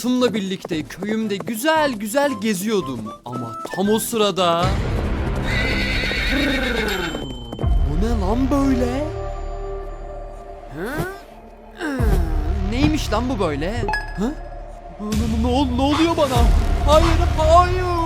atımla birlikte köyümde güzel güzel geziyordum. Ama tam o sırada... Bu ne lan böyle? Neymiş lan bu böyle? Ne, ne, ne- ne oluyor bana? Hayır, hayır.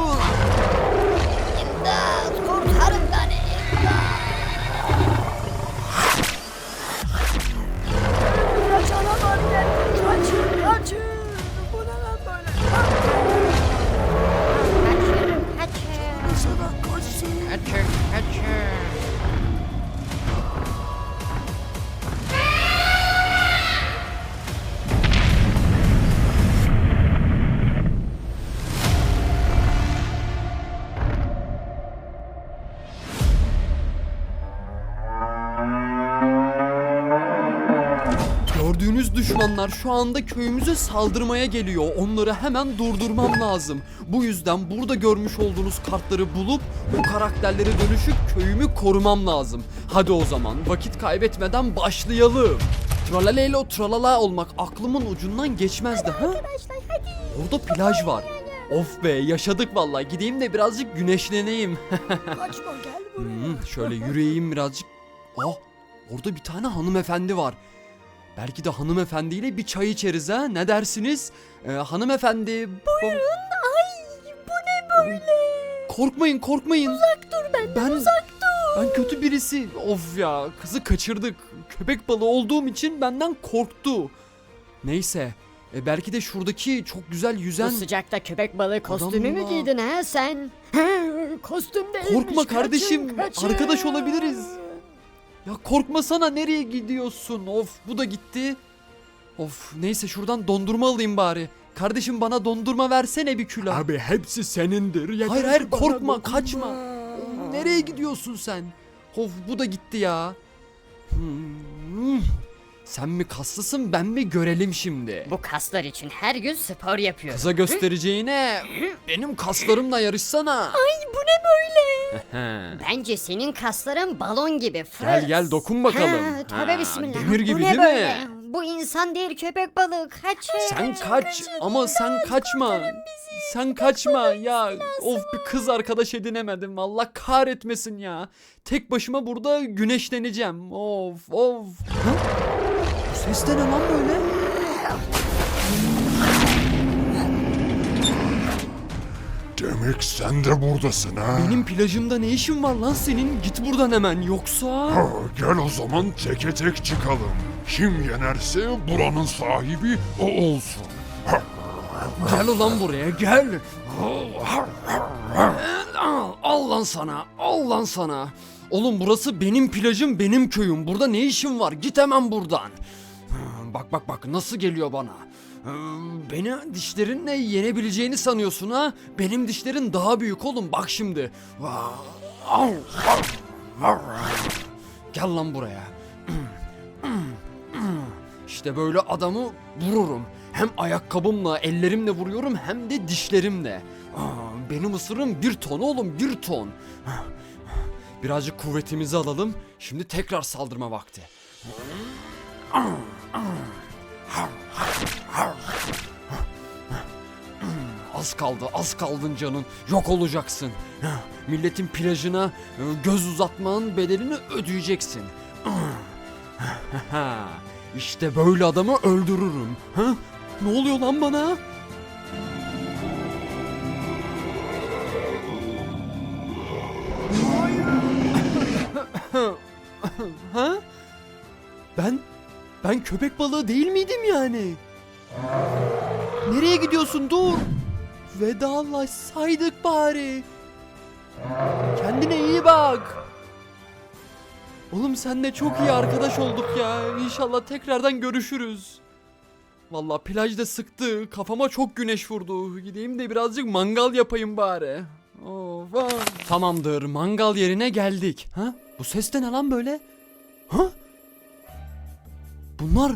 Düşmanlar şu anda köyümüze saldırmaya geliyor. Onları hemen durdurmam lazım. Bu yüzden burada görmüş olduğunuz kartları bulup bu karakterlere dönüşüp köyümü korumam lazım. Hadi o zaman vakit kaybetmeden başlayalım. Tralalelo tralala olmak aklımın ucundan geçmezdi ha? Arkadaşlar hadi. Orada plaj var. Of be yaşadık vallahi gideyim de birazcık güneşleneyim. Kaçma gel buraya. Hmm, şöyle yürüyeyim birazcık. Ah orada bir tane hanımefendi var. Belki de hanımefendiyle bir çay içeriz ha ne dersiniz? Ee, hanımefendi. Buyurun. Ay bu ne böyle? Korkmayın korkmayın. Uzak dur benden Ben- uzak dur. Ben kötü birisi. Of ya kızı kaçırdık. Köpek balığı olduğum için benden korktu. Neyse. E, belki de şuradaki çok güzel yüzen... Bu sıcakta köpek balığı kostümü mü Adamla- giydin ha sen? Ha, Kostüm değilmiş. Korkma kaçın, kardeşim, kaçın. arkadaş olabiliriz. Ya korkmasana nereye gidiyorsun? Of bu da gitti. Of neyse şuradan dondurma alayım bari. Kardeşim bana dondurma versene bir külah. Abi hepsi senindir. Yeter hayır hayır korkma dokunma. kaçma. Nereye gidiyorsun sen? Of bu da gitti ya. Sen mi kaslısın ben mi görelim şimdi. Bu kaslar için her gün spor yapıyorum. Kıza göstereceğine benim kaslarımla yarışsana. Ay bu ne böyle? Bence senin kasların balon gibi fırız. Gel gel dokun bakalım. Ha, tövbe Ha, bismillah. Demir gibi bu ne değil böyle? mi? Bu insan değil köpek balığı. Kaçın. Sen kaç ama sen kaçma. Sen kaçma ya. Of bir kız arkadaş edinemedim. Allah kahretmesin ya. Tek başıma burada güneşleneceğim. Of of. Ha? Ses de ne lan böyle? Demek sen de buradasın ha. Benim plajımda ne işin var lan senin? Git buradan hemen yoksa... Ha, gel o zaman teke tek çıkalım. Kim yenerse buranın sahibi o olsun. Gel ulan buraya gel. Al lan sana. Al lan sana. Oğlum burası benim plajım benim köyüm. Burada ne işin var? Git hemen buradan. Bak bak bak nasıl geliyor bana. Beni dişlerinle yenebileceğini sanıyorsun ha? Benim dişlerin daha büyük oğlum bak şimdi. Gel lan buraya. İşte böyle adamı vururum. Hem ayakkabımla, ellerimle vuruyorum hem de dişlerimle. Benim ısırım bir ton oğlum, bir ton. Birazcık kuvvetimizi alalım. Şimdi tekrar saldırma vakti. Az kaldı, az kaldın canın. Yok olacaksın. Milletin plajına e, göz uzatmanın bedelini ödeyeceksin. İşte böyle adamı öldürürüm. Ha? Ne oluyor lan bana? ha? Ben ben köpek balığı değil miydim yani? Nereye gidiyorsun? Dur. Vedalaşsaydık bari. Kendine iyi bak. Oğlum senle çok iyi arkadaş olduk ya. İnşallah tekrardan görüşürüz. Vallahi plajda sıktı. Kafama çok güneş vurdu. Gideyim de birazcık mangal yapayım bari. Of. Tamamdır. Mangal yerine geldik. Ha? Bu ses de ne lan böyle? Ha? Bunlar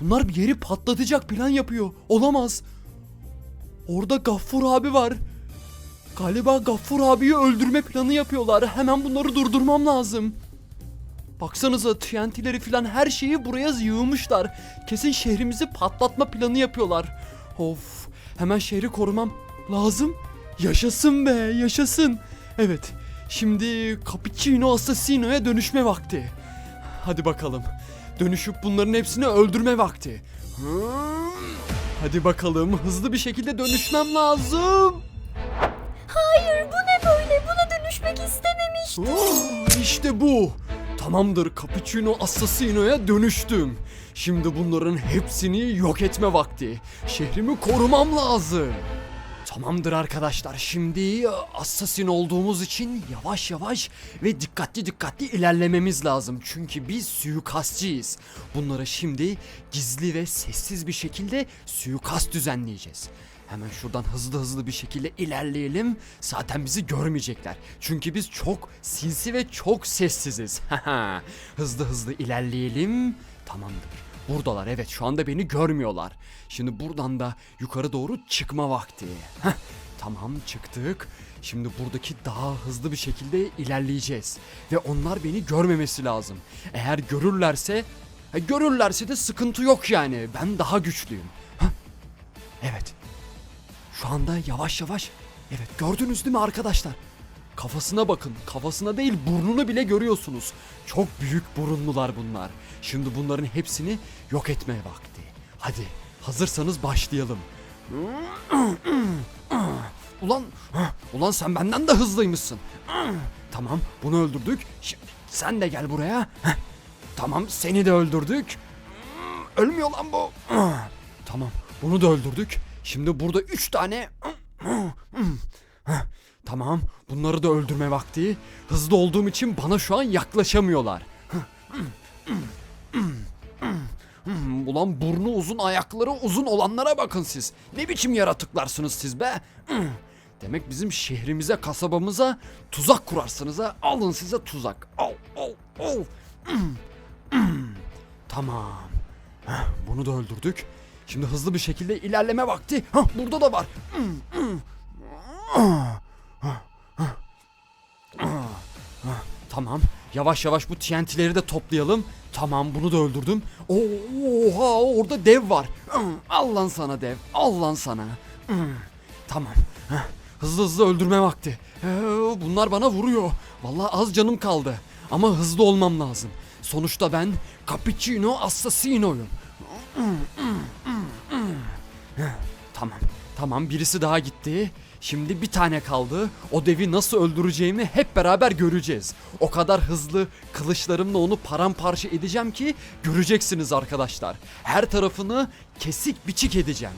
bunlar bir yeri patlatacak plan yapıyor. Olamaz. Orada Gaffur abi var. Galiba Gaffur abiyi öldürme planı yapıyorlar. Hemen bunları durdurmam lazım. Baksanıza TNT'leri filan her şeyi buraya yığmışlar. Kesin şehrimizi patlatma planı yapıyorlar. Of hemen şehri korumam lazım. Yaşasın be yaşasın. Evet şimdi Cappuccino Assassino'ya dönüşme vakti. Hadi bakalım. Dönüşüp bunların hepsini öldürme vakti. Hadi bakalım hızlı bir şekilde dönüşmem lazım. Hayır bu ne böyle? Buna dönüşmek istememiştim. Oh, işte bu. Tamamdır Cappuccino Assassino'ya dönüştüm. Şimdi bunların hepsini yok etme vakti. Şehrimi korumam lazım. Tamamdır arkadaşlar. Şimdi assassin olduğumuz için yavaş yavaş ve dikkatli dikkatli ilerlememiz lazım. Çünkü biz suikastçıyız. Bunlara şimdi gizli ve sessiz bir şekilde suikast düzenleyeceğiz. Hemen şuradan hızlı hızlı bir şekilde ilerleyelim. Zaten bizi görmeyecekler. Çünkü biz çok sinsi ve çok sessiziz. hızlı hızlı ilerleyelim. Tamamdır. Buradalar evet şu anda beni görmüyorlar. Şimdi buradan da yukarı doğru çıkma vakti. Heh, tamam çıktık. Şimdi buradaki daha hızlı bir şekilde ilerleyeceğiz. Ve onlar beni görmemesi lazım. Eğer görürlerse... ha, görürlerse de sıkıntı yok yani. Ben daha güçlüyüm. Heh, Evet. Şu anda yavaş yavaş. Evet gördünüz değil mi arkadaşlar? Kafasına bakın. Kafasına değil burnunu bile görüyorsunuz. Çok büyük burunlular bunlar. Şimdi bunların hepsini yok etmeye vakti. Hadi hazırsanız başlayalım. Ulan, ulan sen benden de hızlıymışsın. Tamam bunu öldürdük. Şimdi sen de gel buraya. Tamam seni de öldürdük. Ölmüyor lan bu. Tamam bunu da öldürdük. Şimdi burada üç tane... Tamam bunları da öldürme vakti. Hızlı olduğum için bana şu an yaklaşamıyorlar. Ulan burnu uzun ayakları uzun olanlara bakın siz. Ne biçim yaratıklarsınız siz be. Demek bizim şehrimize kasabamıza tuzak kurarsınız ha. Alın size tuzak. Al al al. Tamam. Bunu da öldürdük. Şimdi hızlı bir şekilde ilerleme vakti. Hah, burada da var. Tamam. Yavaş yavaş bu TNT'leri de toplayalım. Tamam bunu da öldürdüm. Oha orada dev var. Al lan sana dev. Al lan sana. Tamam. Hızlı hızlı öldürme vakti. Bunlar bana vuruyor. Vallahi az canım kaldı. Ama hızlı olmam lazım. Sonuçta ben Cappuccino Assassino'yum. Tamam. Tamam birisi daha gitti. Şimdi bir tane kaldı. O devi nasıl öldüreceğimi hep beraber göreceğiz. O kadar hızlı kılıçlarımla onu paramparça edeceğim ki göreceksiniz arkadaşlar. Her tarafını kesik biçik edeceğim.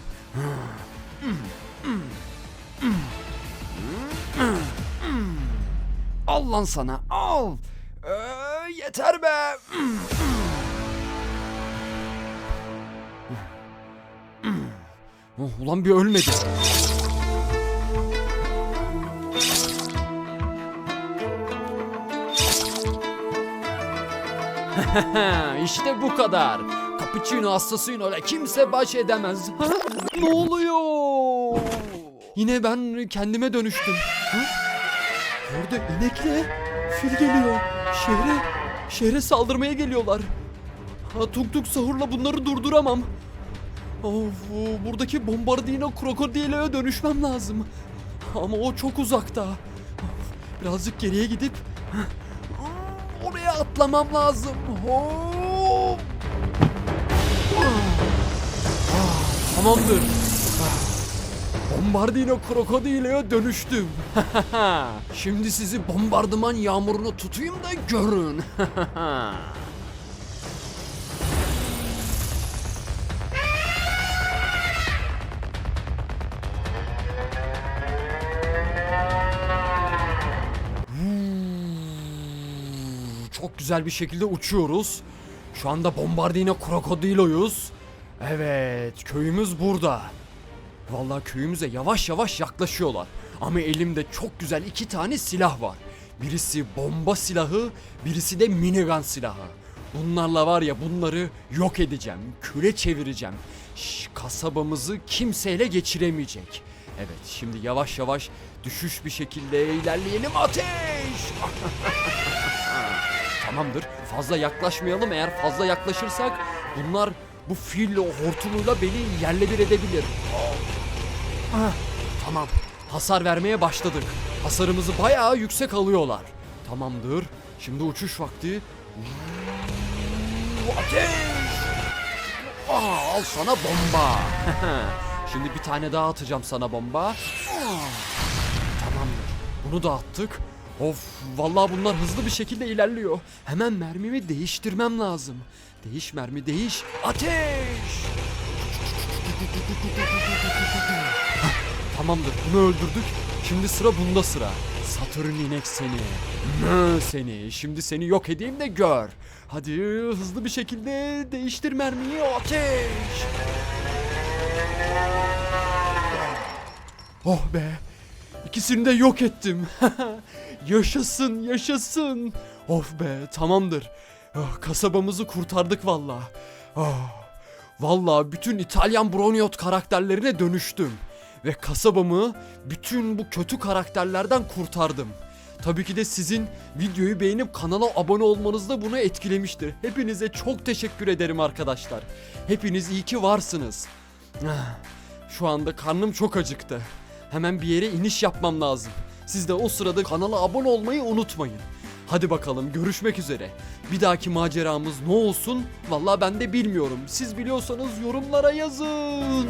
Al lan sana al. Ee, yeter be. Oh, ulan bir ölmedi. işte bu kadar. Cappuccino Assassino ile kimse baş edemez. Ha? Ne oluyor? Yine ben kendime dönüştüm. Ha? Orada inekle fil geliyor. Şehre, şehre saldırmaya geliyorlar. Ha, tuk tuk sahurla bunları durduramam. Of, buradaki bombardino krokodile dönüşmem lazım. Ama o çok uzakta. Birazcık geriye gidip oraya atlamam lazım. Hop. Tamamdır. Bombardino krokodile'ye dönüştüm. Şimdi sizi bombardıman yağmurunu tutayım da görün. Çok güzel bir şekilde uçuyoruz. Şu anda Bombardino Krokodilo'yuz. Evet, köyümüz burada. Vallahi köyümüze yavaş yavaş yaklaşıyorlar. Ama elimde çok güzel iki tane silah var. Birisi bomba silahı, birisi de minigun silahı. Bunlarla var ya bunları yok edeceğim, küre çevireceğim. Şş, kasabamızı kimseyle geçiremeyecek. Evet şimdi yavaş yavaş düşüş bir şekilde ilerleyelim. Ateş! Tamamdır. Fazla yaklaşmayalım. Eğer fazla yaklaşırsak bunlar bu fil hortumuyla beni yerle bir edebilir. Ah, tamam. Hasar vermeye başladık. Hasarımızı bayağı yüksek alıyorlar. Tamamdır. Şimdi uçuş vakti. Ateş! Aa, al sana bomba. Şimdi bir tane daha atacağım sana bomba. Aa, Tamamdır. Bunu da attık. Of vallahi bunlar hızlı bir şekilde ilerliyor. Hemen mermimi değiştirmem lazım. Değiş mermi değiş. Ateş! Tamamdır bunu öldürdük. Şimdi sıra bunda sıra. Satürn inek seni. Mö seni. Şimdi seni yok edeyim de gör. Hadi hızlı bir şekilde değiştir mermiyi. Ateş! Oh be. İkisini de yok ettim. yaşasın, yaşasın. Of be, tamamdır. Ah, kasabamızı kurtardık valla. Ah, valla bütün İtalyan Broniot karakterlerine dönüştüm. Ve kasabamı bütün bu kötü karakterlerden kurtardım. Tabii ki de sizin videoyu beğenip kanala abone olmanız da bunu etkilemiştir. Hepinize çok teşekkür ederim arkadaşlar. Hepiniz iyi ki varsınız. Ah, Şu anda karnım çok acıktı. Hemen bir yere iniş yapmam lazım. Siz de o sırada kanala abone olmayı unutmayın. Hadi bakalım görüşmek üzere. Bir dahaki maceramız ne olsun? Vallahi ben de bilmiyorum. Siz biliyorsanız yorumlara yazın.